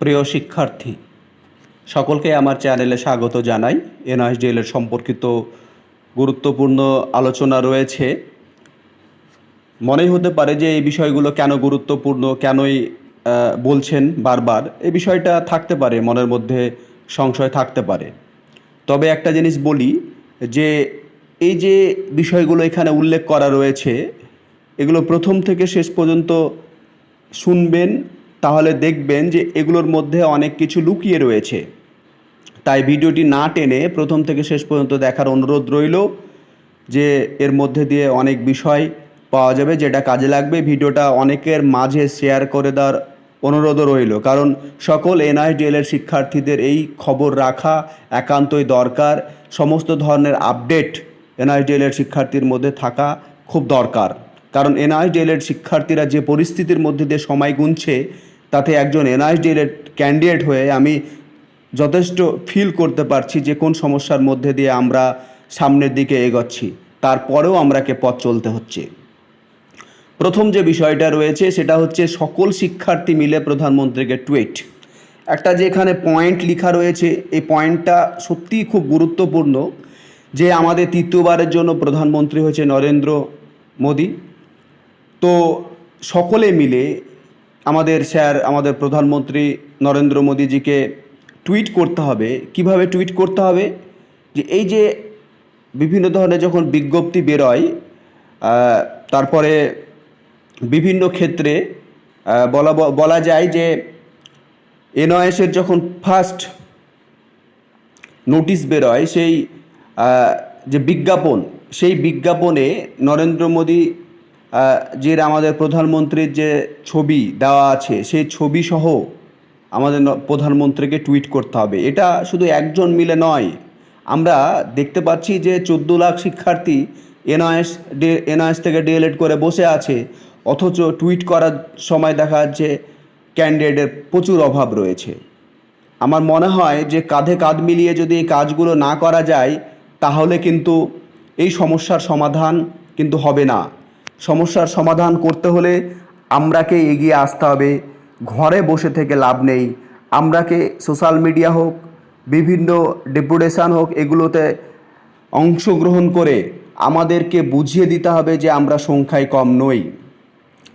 প্রিয় শিক্ষার্থী, সকলকে আমার চ্যানেলে স্বাগত জানাই। এনআইএসডিএলের সম্পর্কিত গুরুত্বপূর্ণ আলোচনা রয়েছে। মনেই হতে পারে যে এই বিষয়গুলো কেন গুরুত্বপূর্ণ, কেনই বলছেন বারবার। এই বিষয়টা থাকতে পারে, মনের মধ্যে সংশয় থাকতে পারে। তবে একটা জিনিস বলি যে, এই যে বিষয়গুলো এখানে উল্লেখ করা রয়েছে, এগুলো প্রথম থেকে শেষ পর্যন্ত শুনবেন। তাহলে দেখবেন যে এগুলোর মধ্যে অনেক কিছু লুকিয়ে রয়েছে। তাই ভিডিওটি না টেনে প্রথম থেকে শেষ পর্যন্ত দেখার অনুরোধ রইল যে এর মধ্যে দিয়ে অনেক বিষয় পাওয়া যাবে যেটা কাজে লাগবে। ভিডিওটা অনেকের মাঝে শেয়ার করে দেওয়ার অনুরোধও রইল। কারণ সকল এনআইডিএল এর শিক্ষার্থীদের এই খবর রাখা একান্তই দরকার। সমস্ত ধরনের আপডেট এনআইডিএল এর শিক্ষার্থীর মধ্যে থাকা খুব দরকার। কারণ এনআইডিএল এর শিক্ষার্থীরা যে পরিস্থিতির মধ্যে দিয়ে সময় গুনছে তাতে একজন এনআইডিএল এর ক্যান্ডিডেট হয়ে আমি যথেষ্ট ফিল করতে পারছি যে কোন সমস্যার মধ্যে দিয়ে আমরা সামনের দিকে এগোচ্ছি। তারপরেও আমরাকে পথ চলতে হচ্ছে। প্রথম যে বিষয়টা রয়েছে সেটা হচ্ছে সকল শিক্ষার্থী মিলে প্রধানমন্ত্রীকে টুইট একটা যে এখানে পয়েন্ট লেখা রয়েছে, এই পয়েন্টটা সত্যিই খুব গুরুত্বপূর্ণ যে আমাদের তৃতীয়বারের জন্য প্রধানমন্ত্রী হয়েছে নরেন্দ্র মোদী। তো সকলে মিলে আমাদের স্যার, আমাদের প্রধানমন্ত্রী নরেন্দ্র মোদীজিকে টুইট করতে হবে। কীভাবে টুইট করতে হবে? যে এই যে বিভিন্ন ধরনের যখন বিজ্ঞপ্তি বেরোয় তারপরে বিভিন্ন ক্ষেত্রে বলা বলা যায় যে এনওএসের যখন ফার্স্ট নোটিশ বেরোয়, সেই যে বিজ্ঞাপন, সেই বিজ্ঞাপনে নরেন্দ্র মোদী যে আমাদের প্রধানমন্ত্রীর যে ছবি দেওয়া আছে, সেই ছবি সহ আমাদের প্রধানমন্ত্রীকে টুইট করতে হবে। এটা শুধু একজন মিলে নয়, আমরা দেখতে পাচ্ছি যে চোদ্দ লাখ শিক্ষার্থী এনআইএস এনআইএস থেকে ডিএলএড করে বসে আছে, অথচ টুইট করার সময় দেখা যাচ্ছে ক্যান্ডিডেটের প্রচুর অভাব রয়েছে। আমার মনে হয় যে কাঁধে কাঁধ মিলিয়ে যদি এই কাজগুলো না করা যায়, তাহলে কিন্তু এই সমস্যার সমাধান কিন্তু হবে না। সমস্যার সমাধান করতে হলে আমরাকে এগিয়ে আসতে হবে। ঘরে বসে থেকে লাভ নেই। আমরাকে সোশ্যাল মিডিয়া হোক, বিভিন্ন ডেপুটেশন হোক, এগুলোতে অংশগ্রহণ করে আমাদেরকে বুঝিয়ে দিতে হবে যে আমরা সংখ্যায় কম নই।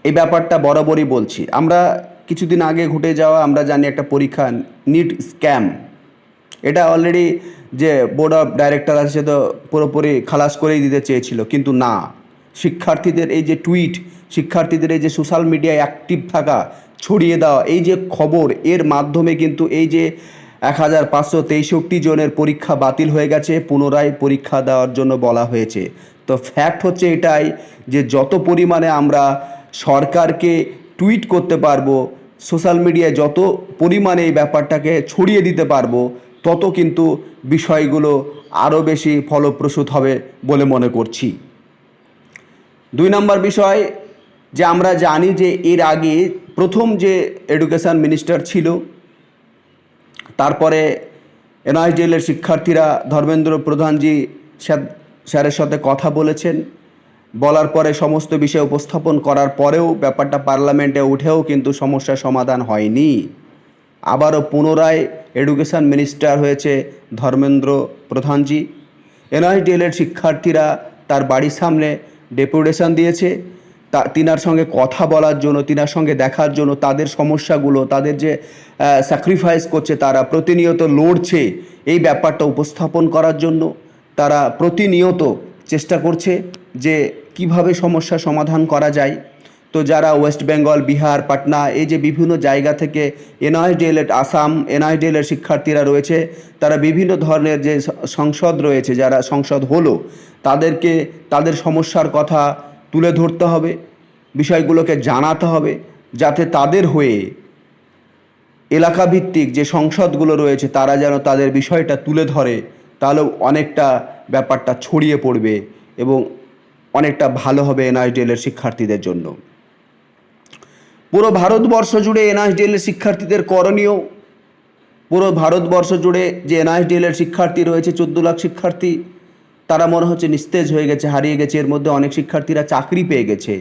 এই ব্যাপারটা বরাবরই বলছি। আমরা কিছুদিন আগে ঘটে যাওয়া আমরা জানি একটা পরীক্ষা, নিট স্ক্যাম। এটা অলরেডি যে বোর্ড অফ ডাইরেক্টর আছে তো পুরোপুরি খালাস করেই দিতে চেয়েছিল, কিন্তু না। শিক্ষার্থীদের এই যে টুইট, শিক্ষার্থীদের এই যে সোশ্যাল মিডিয়ায় অ্যাক্টিভ থাকা, ছড়িয়ে দেওয়া, এই যে খবর, এর মাধ্যমে কিন্তু এই যে এক হাজার পাঁচশো তেষট্টি জনের পরীক্ষা বাতিল হয়ে গেছে, পুনরায় পরীক্ষা দেওয়ার জন্য বলা হয়েছে। তো ফ্যাক্ট হচ্ছে এটাই যে যত পরিমাণে আমরা সরকারকে টুইট করতে পারব, সোশ্যাল মিডিয়ায় যত পরিমাণে এই ব্যাপারটাকে ছড়িয়ে দিতে পারব, তত কিন্তু বিষয়গুলো আরও বেশি ফলপ্রসূ হবে বলে মনে করছি। দুই নম্বর বিষয় যে আমরা জানি যে এর আগে প্রথম যে এডুকেশন মিনিস্টার ছিল, তারপরে এনআইডিএলের শিক্ষার্থীরা ধর্মেন্দ্র প্রধানজি স্যার- স্যারের সাথে কথা বলেছেন। বলার পরে সমস্ত বিষয় উপস্থাপন করার পরেও ব্যাপারটা পার্লামেন্টে উঠেও কিন্তু সমস্যার সমাধান হয়নি। আবারও পুনরায় এডুকেশন মিনিস্টার হয়েছে ধর্মেন্দ্র প্রধানজি। এনআইডিএলের শিক্ষার্থীরা তার বাড়ির সামনে ডেপুটেশন দিয়েছে, তা তিনার সঙ্গে কথা বলার জন্য, তিনার সঙ্গে দেখার জন্য, তাদের সমস্যাগুলো, তাদের যে স্যাক্রিফাইস করছে, তারা প্রতিনিয়ত লড়ছে, এই ব্যাপারটা উপস্থাপন করার জন্য তারা প্রতিনিয়ত চেষ্টা করছে যে কীভাবে সমস্যা সমাধান করা যায়। তো যারা ওয়েস্ট বেঙ্গল, বিহার, পাটনা, এই যে বিভিন্ন জায়গা থেকে এনআইডিএল এর আসাম এনআইডিএল এর শিক্ষার্থীরা রয়েছে, তারা বিভিন্ন ধরনের যে সংসদ রয়েছে, যারা সংসদ হলো, তাদেরকে তাদের সমস্যার কথা তুলে ধরতে হবে, বিষয়গুলোকে জানাতে হবে, যাতে তাদের হয়ে এলাকাভিত্তিক যে সংসদগুলো রয়েছে, তারা যেন তাদের বিষয়টা তুলে ধরে তাহলে অনেকটা ব্যাপারটা ছড়িয়ে পড়বে এবং অনেকটা ভালো হবে এনআইডিএলের শিক্ষার্থীদের জন্য। পুরো ভারতবর্ষ জুড়ে এনআইডিএলের শিক্ষার্থীদের করণীয়। পুরো ভারতবর্ষ জুড়ে যে এনআইডিএলের শিক্ষার্থী রয়েছে, চোদ্দ লাখ শিক্ষার্থী, তারা মনে হচ্ছে নিস্তেজ হয়ে গেছে, হারিয়ে গেছে। এর মধ্যে অনেক শিক্ষার্থীরা চাকরি পেয়ে গেছে।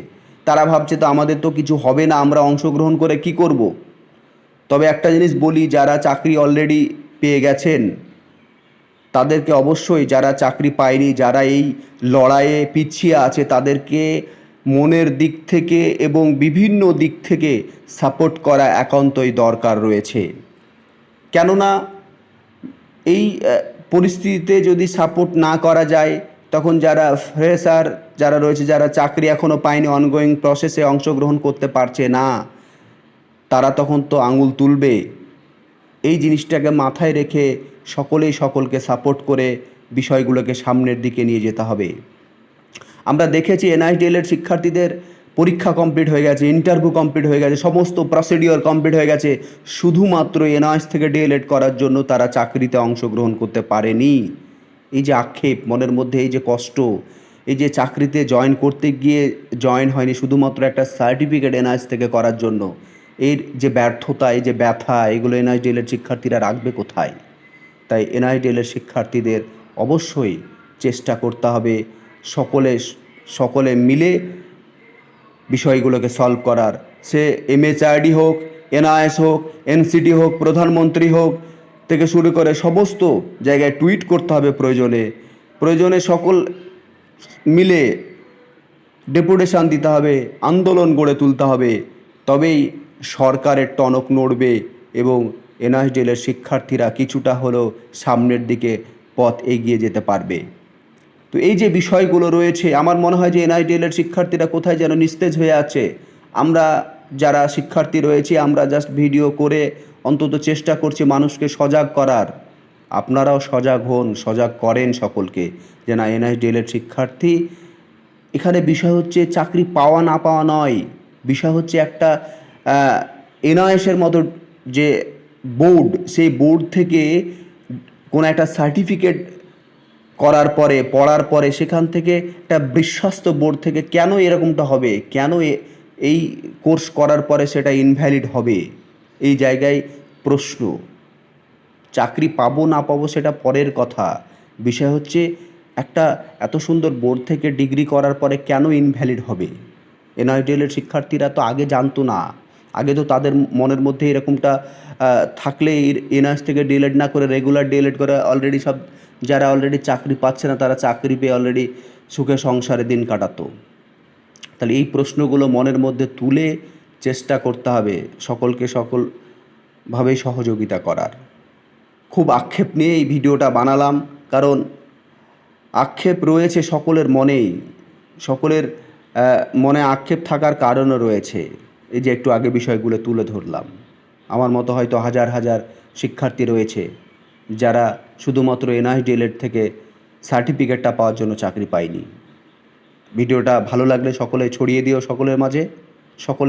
তারা ভাবছে তো আমাদের তো কিছু হবে না, আমরা অংশগ্রহণ করে কি করব? তবে একটা জিনিস বলি, যারা চাকরি অলরেডি পেয়ে গেছেন, তাদেরকে অবশ্যই যারা চাকরি পায়নি, যারা এই লড়াইয়ে পিছিয়ে আছে, তাদেরকে মনের দিক থেকে এবং বিভিন্ন দিক থেকে সাপোর্ট করা একান্তই দরকার রয়েছে। কেননা এই পরিস্থিতিতে যদি সাপোর্ট না করা যায়, তখন যারা ফ্রেশার, যারা রয়েছে, যারা চাকরি এখনও পায়নি অনগোয়িং প্রসেসে অংশগ্রহণ করতে পারছে না, তারা তখন তো আঙুল তুলবে। এই জিনিসটাকে মাথায় রেখে সকলেই সকলকে সাপোর্ট করে বিষয়গুলোকে সামনের দিকে নিয়ে যেতে হবে। আমরা দেখেছি এনআইডিএল এর শিক্ষার্থীদের পরীক্ষা কমপ্লিট হয়ে গেছে ইন্টারভিউ কমপ্লিট হয়ে গেছে, সমস্ত প্রসিডিওর কমপ্লিট হয়ে গেছে। শুধুমাত্র এনআইএস থেকে ডিএলএড করার জন্য তারা চাকরিতে অংশগ্রহণ করতে পারেনি। এই যে আক্ষেপ, মনের মধ্যে এই যে কষ্ট, এই যে চাকরিতে জয়েন করতে গিয়ে জয়েন হয়নি শুধুমাত্র একটা সার্টিফিকেট এনআইএস থেকে করার জন্য, এর যে ব্যর্থতা, এই যে ব্যথা, এগুলো এনআইডিএল এর শিক্ষার্থীরা রাখবে কোথায়? তাই এনআইডিএল এর শিক্ষার্থীদের অবশ্যই চেষ্টা করতে হবে। সকলে সকলে মিলে বিষয়গুলোকে সলভ করার। সে এমএচআরডি হোক এনআইএস হোক এনসিটি হোক, প্রধানমন্ত্রী হোক থেকে শুরু করে সমস্ত জায়গায় টুইট করতে হবে প্রয়োজনে। প্রয়োজনে সকল মিলে ডেপুটেশন দিতে হবে, আন্দোলন গড়ে তুলতে হবে। তবেই সরকারের টনক নড়বে এবং এনআইডিএলের শিক্ষার্থীরা কিছুটা হলেও সামনের দিকে পথ এগিয়ে যেতে পারবে। তো এই যে বিষয়গুলো রয়েছে, আমার মনে হয় যে এনআইডিএলের শিক্ষার্থীরা কোথায় যেন নিস্তেজ হয়ে আছে। আমরা যারা শিক্ষার্থী রয়েছি, আমরা জাস্ট ভিডিও করে অন্তত চেষ্টা করছি মানুষকে সজাগ করার। আপনারাও সজাগ হন, সজাগ করেন সকলকে যে না এনআইডিএলের শিক্ষার্থী, এখানে বিষয় হচ্ছে চাকরি পাওয়া না পাওয়া নয়। বিষয় হচ্ছে একটা এনআইএসের মতো যে বোর্ড, সেই বোর্ড থেকে কোনো একটা সার্টিফিকেট করার পরে, পড়ার পরে সেখান থেকে একটা বিশ্বস্ত বোর্ড থেকে কেন এরকমটা হবে? কেন এই কোর্স করার পরে সেটা ইনভ্যালিড হবে? এই জায়গায় প্রশ্ন। চাকরি পাবো, না পাবো সেটা পরের কথা। বিষয় হচ্ছে একটা এত সুন্দর বোর্ড থেকে ডিগ্রি করার পরে কেন ইনভ্যালিড হবে? এনআইডিএলের শিক্ষার্থীরা তো আগে জানতো না। আগে তো তাদের মনের মধ্যে এরকমটা থাকলে এনআইএস থেকে ডিএলএড না করে রেগুলার ডিএলএড করে অলরেডি সব যারা অলরেডি চাকরি পাচ্ছে না তারা চাকরি পেয়ে অলরেডি সুখে সংসারে দিন কাটাতো। তাহলে এই প্রশ্নগুলো মনের মধ্যে তুলে চেষ্টা করতে হবে সকলকে সকলভাবেই সহযোগিতা করার। খুব আক্ষেপ নিয়ে এই ভিডিওটা বানালাম, কারণ আক্ষেপ রয়েছে সকলের মনেই, সকলের মনে আক্ষেপ থাকার কারণও রয়েছে। এই যে একটু আগে বিষয়গুলো তুলে ধরলাম। আমার মতো হয়তো হাজার হাজার শিক্ষার্থী রয়েছে যারা শুধুমাত্র এনআইডিএলএড থেকে সার্টিফিকেটটা পাওয়ার জন্য চাকরি পায়নি। ভিডিওটা ভালো লাগলে সকলে ছড়িয়ে দিও সকলের মাঝে। সকলে